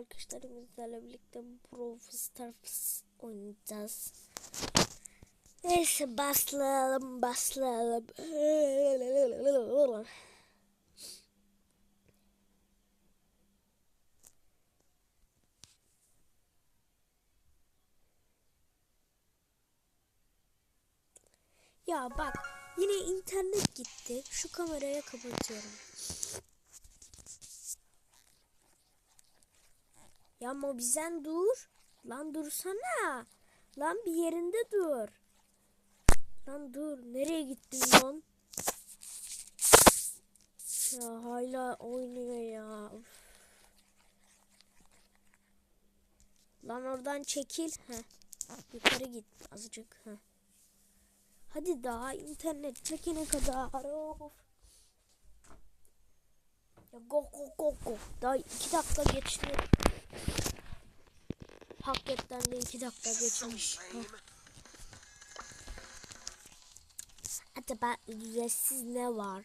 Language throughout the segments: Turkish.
arkadaşlarımızla birlikte Brawl Stars oynayacağız. Neyse başlayalım başlayalım. Ya bak yine internet gitti. Şu kameraya kapatıyorum. Ya Mobizen dur. Lan dursana. Lan bir yerinde dur. Lan dur. Nereye gittin lan? Ya hala oynuyor ya. Üf. Lan oradan çekil. Heh. Yukarı git azıcık. Heh. Hadi daha internet çekene kadar. Of. Ya go go go go. Daha iki dakika geçti. Hakikaten de iki dakika geçmiş. Acaba ücretsiz ne var?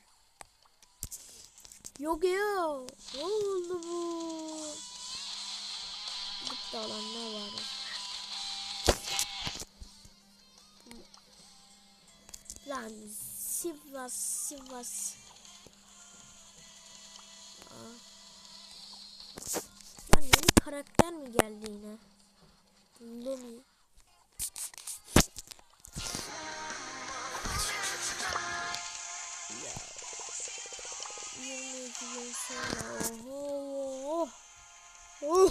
Yok ya. Ne oldu bu? Gitti alan ne var? Lan Sivas Sivas. Yeni karakter mi geldi yine? Lumi. Ya. 22 gün sonra. Oho. Oh.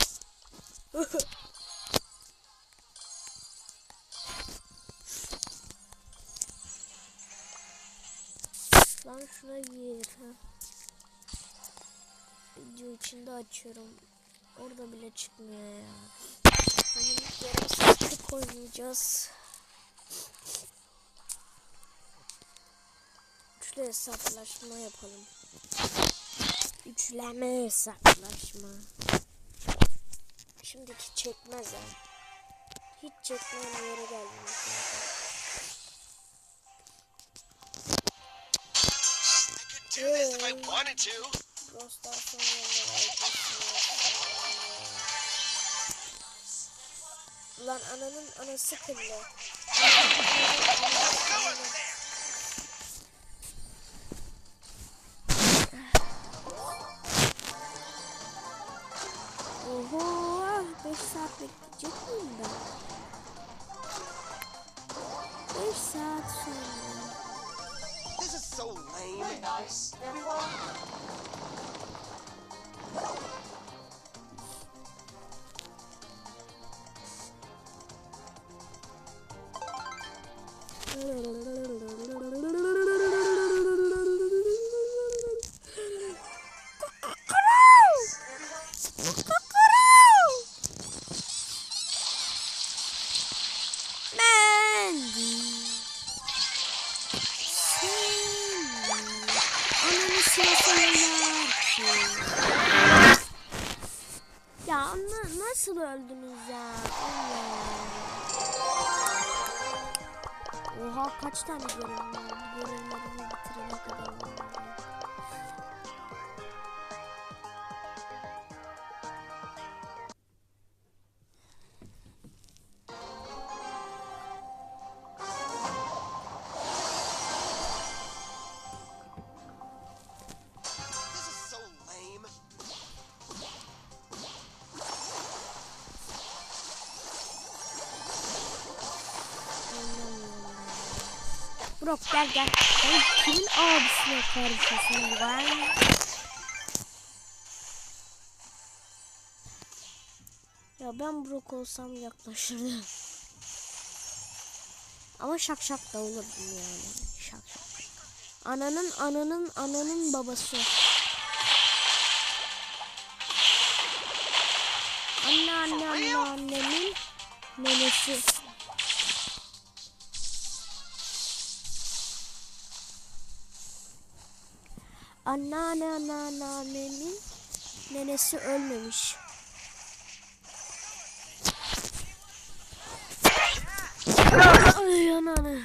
Lan şuna gir. Video içinde açıyorum. Orada bile çıkmıyor ya. Hani yarım saatlik oynayacağız. Üçlü hesaplaşma yapalım. Üçleme hesaplaşma. Şimdiki çekmez ha. Hiç çekmeyen yere geldim. Do this if I wanted to. Dostlar Ulan ananın anası kıllı. Oho 5 saat bekleyecek miyim ben? 5 saat sonra. This is so lame. Mandy. Ya ana, nasıl öldünüz ya? Allah. Oha kaç tane görev Brok gel gel. Sen kimin abisine karışıyorsun lan? Ya ben Brok olsam yaklaşırdım. Ama şak şak da olurdum yani. Şak şak. Ananın ananın ananın babası. Anne anne anne annemin nenesi. Anneanne anneannemin nenesi ölmemiş. Ay anneanne.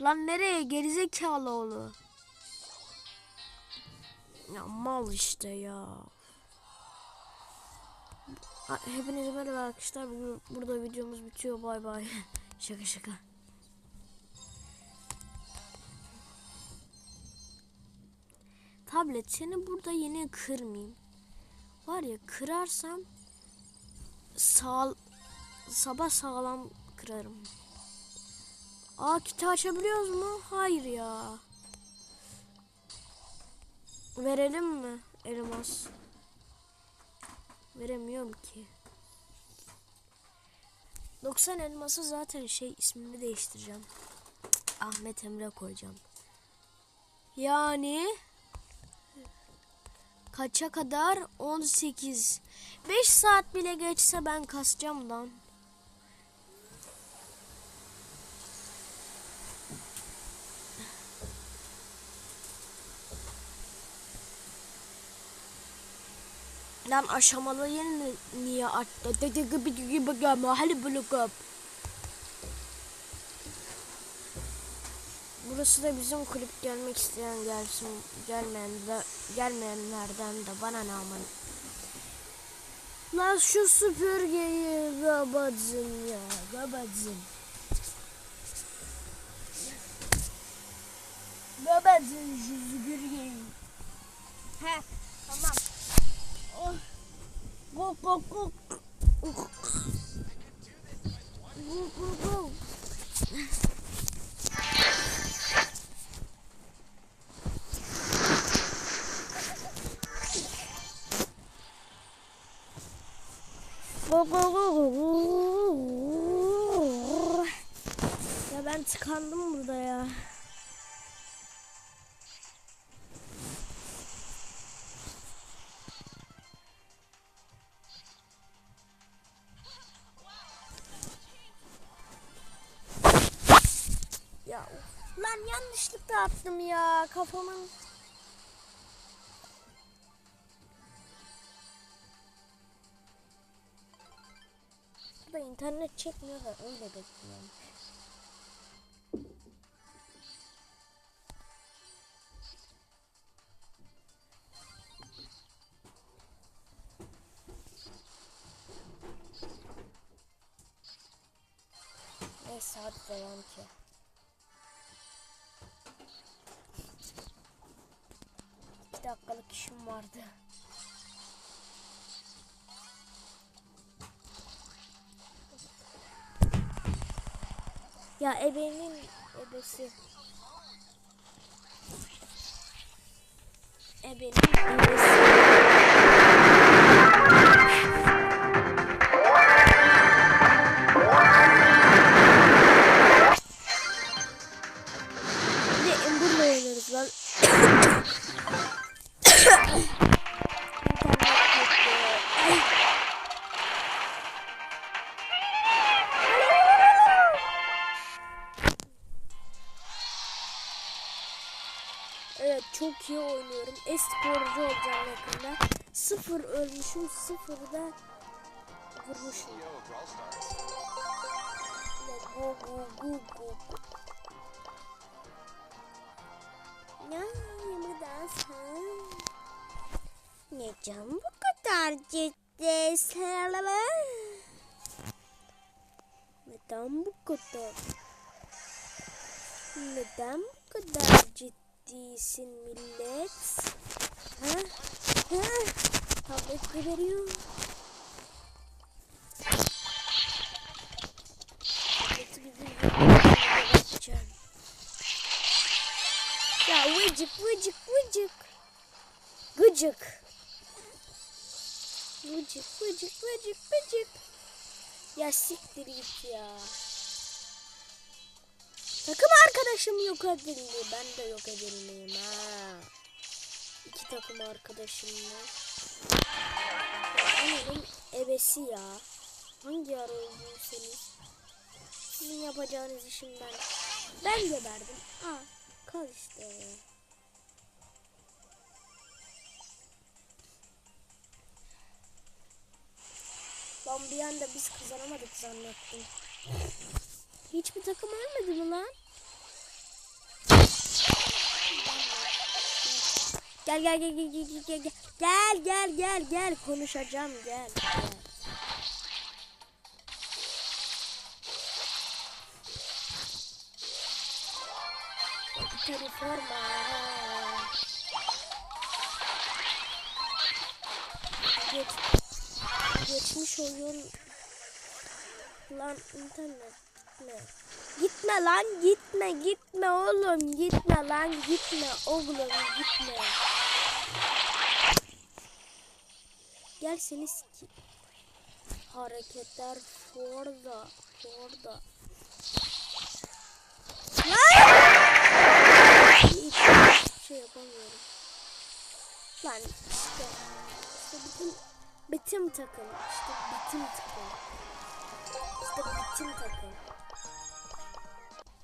Lan nereye gerizekalı oğlu? Ya mal işte ya. Hepinize merhaba arkadaşlar. Bugün burada videomuz bitiyor. Bay bay. şaka şaka. Tablet seni burada yine kırmayayım. Var ya kırarsam sağ sabah sağlam kırarım. Aa kiti açabiliyoruz mu? Hayır ya. Verelim mi elmas? Veremiyorum ki. 90 elması zaten şey ismini değiştireceğim. Ahmet Emre koyacağım. Yani kaça kadar? 18. 5 saat bile geçse ben kasacağım lan. Lan aşamalı yeni niye attı? Dedi gibi gibi gelme. Hadi blokup. Burası da bizim kulüp gelmek isteyen gelsin. Gelmeyen de, gelmeyenlerden de bana ne aman. Lan şu süpürgeyi babacım ya babacım. Babacım şu süpürgeyi. He tamam. Oh. Go go go. Go go Ya ben tıkandım burada ya. Ya lan yanlışlıkla attım ya kafamın. İnternet çekmiyor da öyle bekliyorum. Neyse hadi devam ki. İki dakikalık işim vardı. Ya ebenin ebesi. Ebenin ebesi. 2'ye oynuyorum. Esporcu olacağım yakında. Sıfır ölmüşüm. Sıfırda vurmuşum. Go go go go. Ya bu da sen. Ne can bu kadar ciddi sarılma. Neden bu kadar? Neden bu kadar ciddi? Ciddisin millet? Ha? Ha? Tablet geberiyor. Tableti geberteceğim. Ya vıcık vıcık vıcık. Gıcık. Vıcık vıcık vıcık vıcık. Ya siktir git ya. Takım arkadaşım yok edildi. Ben de yok edilmeyeyim ha. İki takım arkadaşım var. Ananın ebesi ya. Hangi ara öldüyseniz. Sizin yapacağınız işim ben. Ben geberdim. Aa, kal işte. Lan bir anda biz kazanamadık zannettim. Hiçbir takım ölmedi mi lan? Gel gel gel gel gel gel gel gel gel gel gel konuşacağım gel. gel. California. Geç, geçmiş oyun lan internet ne? Gitme lan gitme gitme oğlum gitme lan gitme oğlum gitme. Gel seni. Hareketler orada orada. Hiçbir şey yapamıyorum. Lan işte, işte bütün bitim takım işte bitim takım. İşte bitim takım.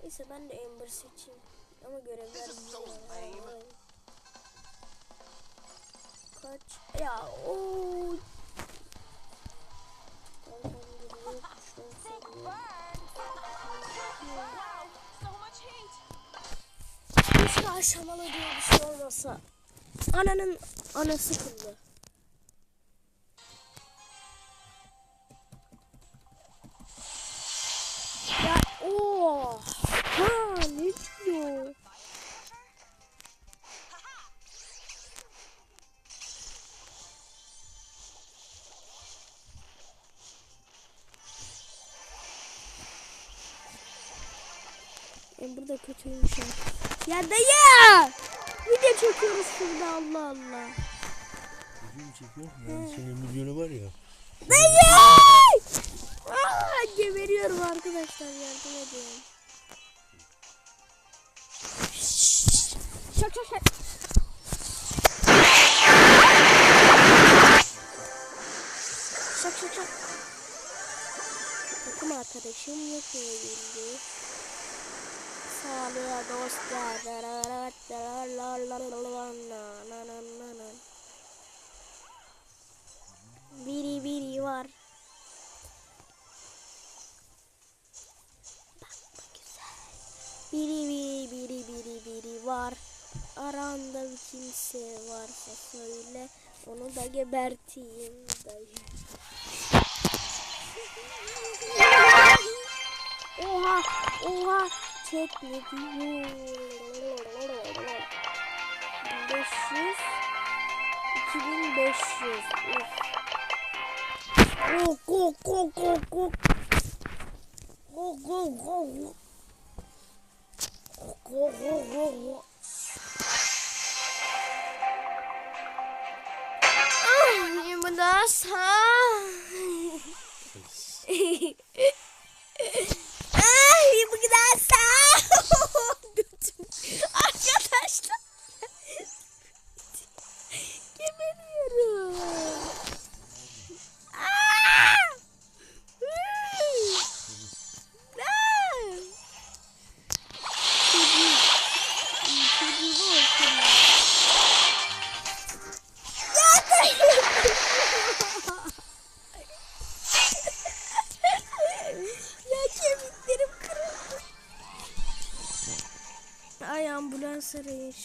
Neyse ben de Amber seçeyim. Ama görevler so Kaç? Ya o. Keşke aşamalı diye bir şey olmasa. Ananın anası kıldı. Ya oha ha ne diyor? Ben burada kötüymüş ha. Ya dayı! Video çekiyoruz şurada Allah Allah. Video çekiyor? Yani senin milyonu var ya. Dayı! Aa, geberiyorum arkadaşlar yardım edin. Şak şak şak. Şak şak şak. Takım arkadaşım yok bildi. Sağlığa dostlar. Biri biri var. Bak bak güzel. Biri biri biri biri biri var. Aranda bir kimse varsa söyle. Onu da geberteyim dayı. Oha oha chat ne diyor? 1500 2500 Uf. Go go go go Go go go go Go go go go us, huh?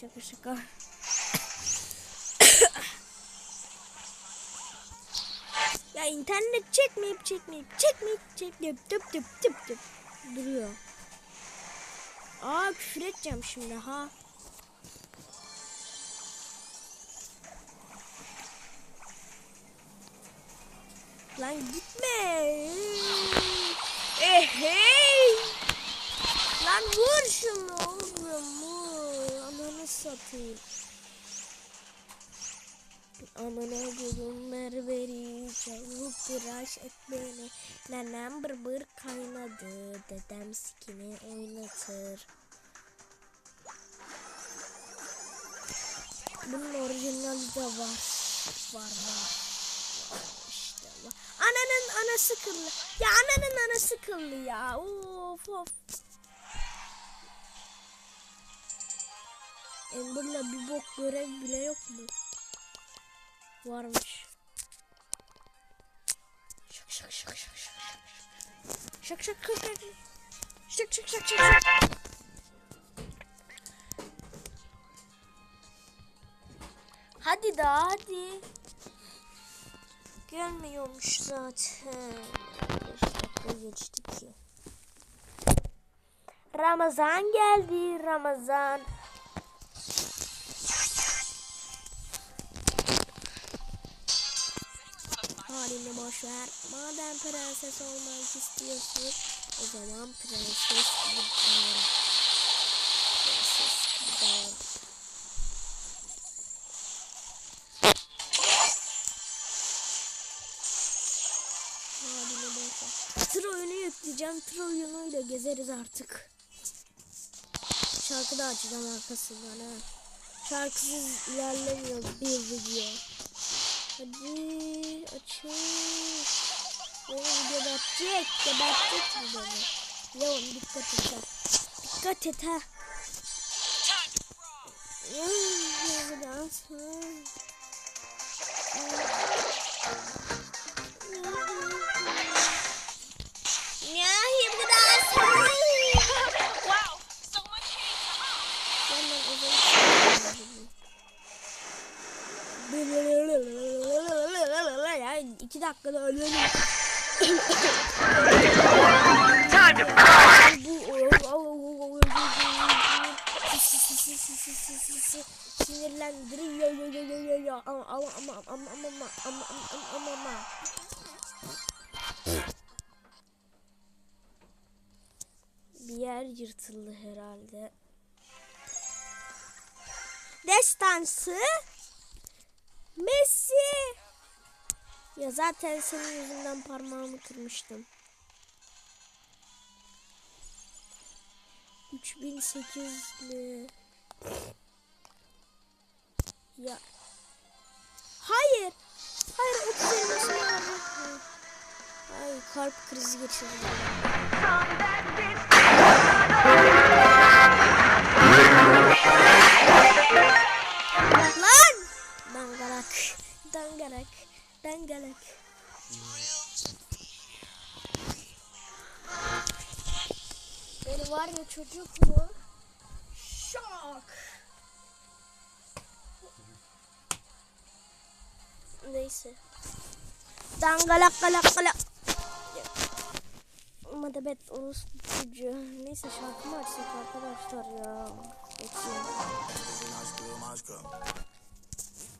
Şaka şaka. ya internet çekmeyip çekmeyip çekmeyip çekmeyip tıp tıp tıp tıp duruyor. Aa küfür edeceğim şimdi ha. Lan gitme. Eh hey. Lan vur şunu. Satayım. Amına koydum berberi çabuk tıraş et beni. Nenem bır bır kaynadı. Dedem sikini oynatır. Bunun orijinali de var. Var var. İşte var. Ananın anası kıllı. Ya ananın anası kıllı ya. Of of. Ember'la bir bok görev bile yok mu? Varmış. Şak şak şak şak şak şak. Şak şak şak şak. Şak şak şak şak. Hadi daha hadi. Gelmiyormuş zaten. 5 dakika geçti ki. Ramazan geldi Ramazan. Halini boş ver. Madem prenses olmak istiyorsun, o zaman prenses davran. Prenses davran. Halini boş ver. Tır oyunu yükleyeceğim. Tır oyunuyla gezeriz artık. Şarkı da açacağım arkasından ha. Şarkısız ilerlemiyor bir video. Hadi açın. Beni gebertecek. Gebertecek bu beni. Leon dikkat et ha. Dikkat et ha. Ya, Biraz. Ya, 2 dakikada ölüyorum. Bu sinirlendiriyor yo yo yo yo yo ama ama ama ama ama ama ama ama ama bir yer yırtıldı herhalde. Destansı Messi. Ya zaten senin yüzünden parmağımı kırmıştım. 3800'lü. Ya. Hayır. Hayır 30 elmasını. Ay kalp krizi geçirdim. Lan! Dangalak. Dangalak. Dangalak. Beni var ya çocuk mu? Şok. Neyse. Dangalak galak galak. Ama da bet orospu çocuğu. Neyse şarkı mı açsak arkadaşlar ya. Bekleyin.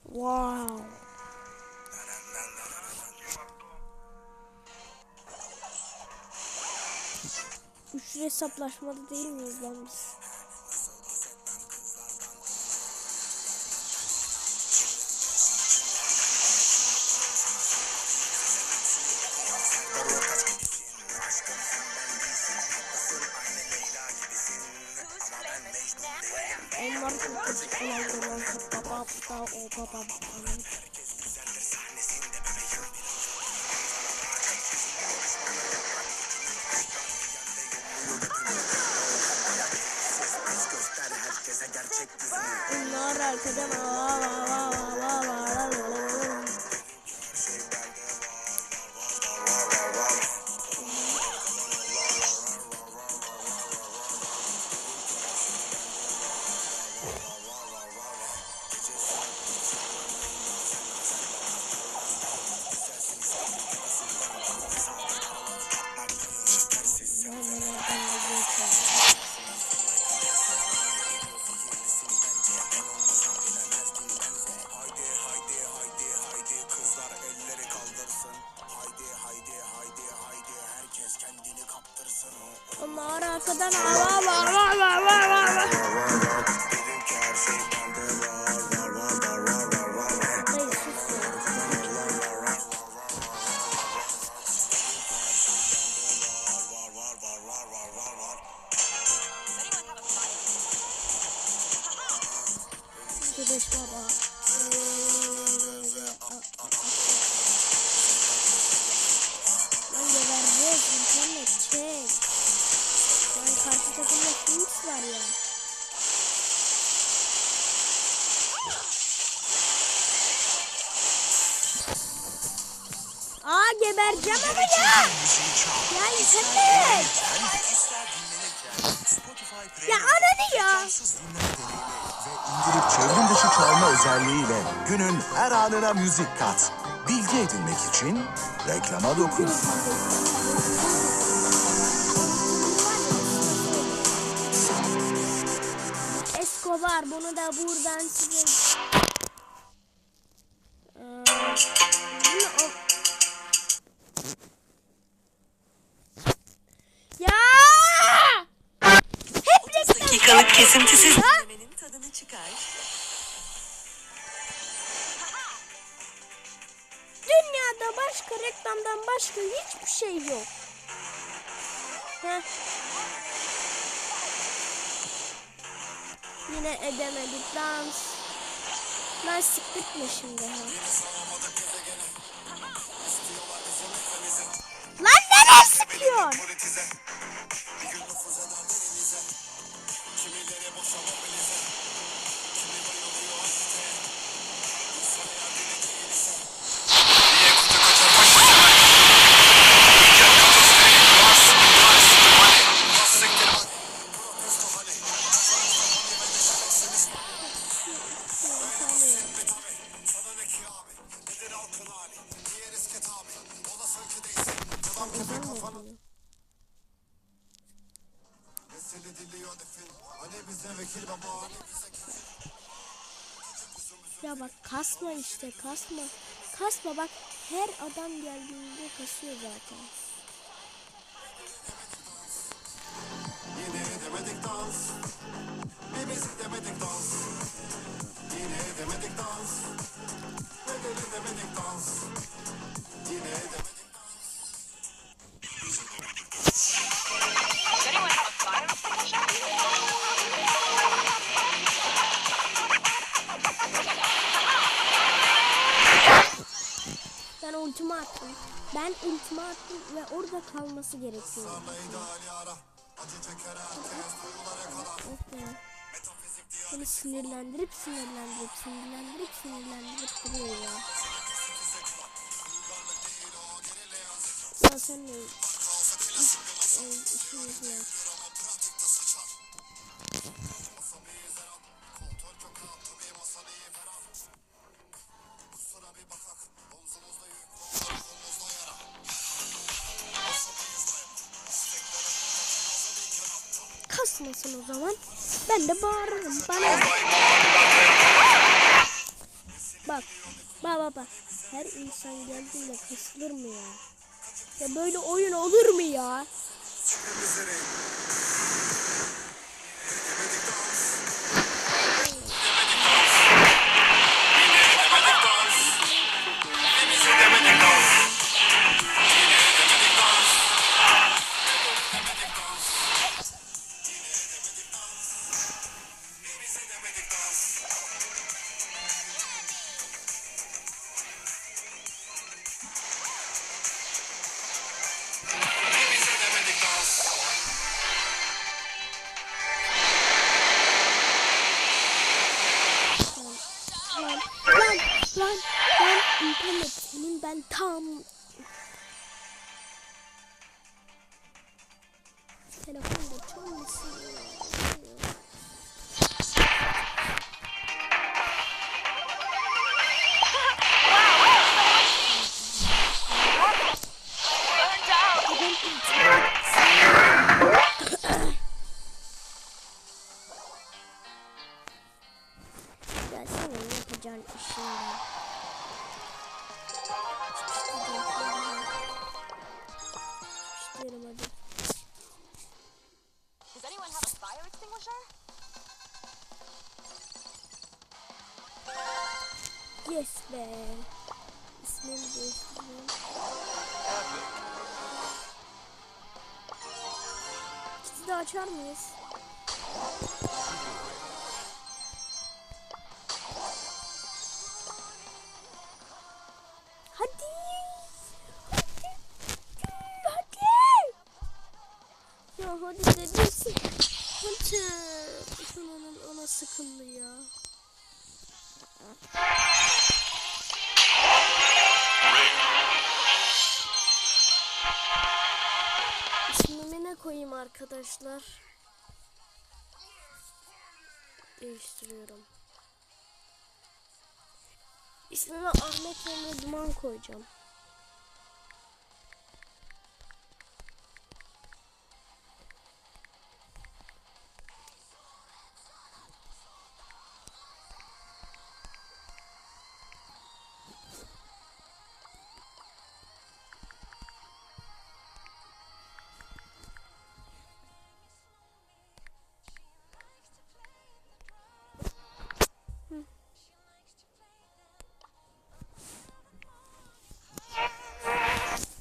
Wow. Küfür hesaplaşmada değil miyiz lan biz? Onlar kurtulmuş olan olan baba baba o baba baba. arkadan araba var. Aa gebereceğim ama ya. Ya internet. Ya ananı ya. İndirip çevrim dışı çalma özelliğiyle günün her anına müzik kat. Bilgi edinmek için reklama dokun. Escobar bunu da buradan size reklamdan başka hiçbir şey yok. Heh. Yine edemedik dans. Lan sıktık mı şimdi ha? Lan nereye sıkıyor? Ya bak kasma işte kasma. Kasma bak her adam geldiğinde kasıyor zaten. Does ultimi attım. Ben ultimi attım ve orada kalması gerekiyor. Beni sinirlendirip sinirlendirip sinirlendirip sinirlendirip duruyor ya. Ya sen de Kasmasın o zaman. Ben de bağırırım. Bana? Bak. Bak bak bak. Her insan geldiğinde kasılır mı ya? Ya böyle oyun olur mu ya? Senin yapacağın işin var. Çıkıştırdım hadi. Does anyone have a fire extinguisher? Yes be. İsmini değiştirdim. Sizi de açar mıyız? arkadaşlar değiştiriyorum. İsmime Ahmet Emre Duman koyacağım.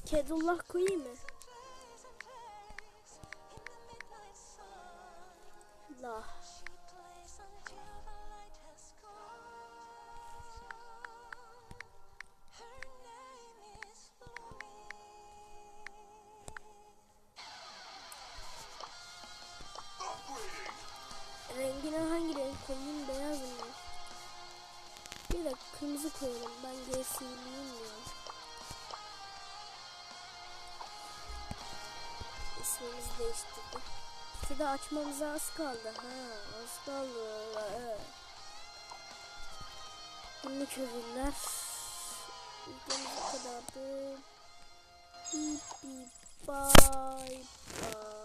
Kedullah koyayım mı? La. Rengine hangi renk koyayım? Beyaz mı? Bir de kırmızı koyalım. İsmimizi değiştirdik. Şurada açmamıza az kaldı. Ha, az kaldı. Evet. Günlük ürünler. Videomuz bu kadardı. Bip bip bye bye.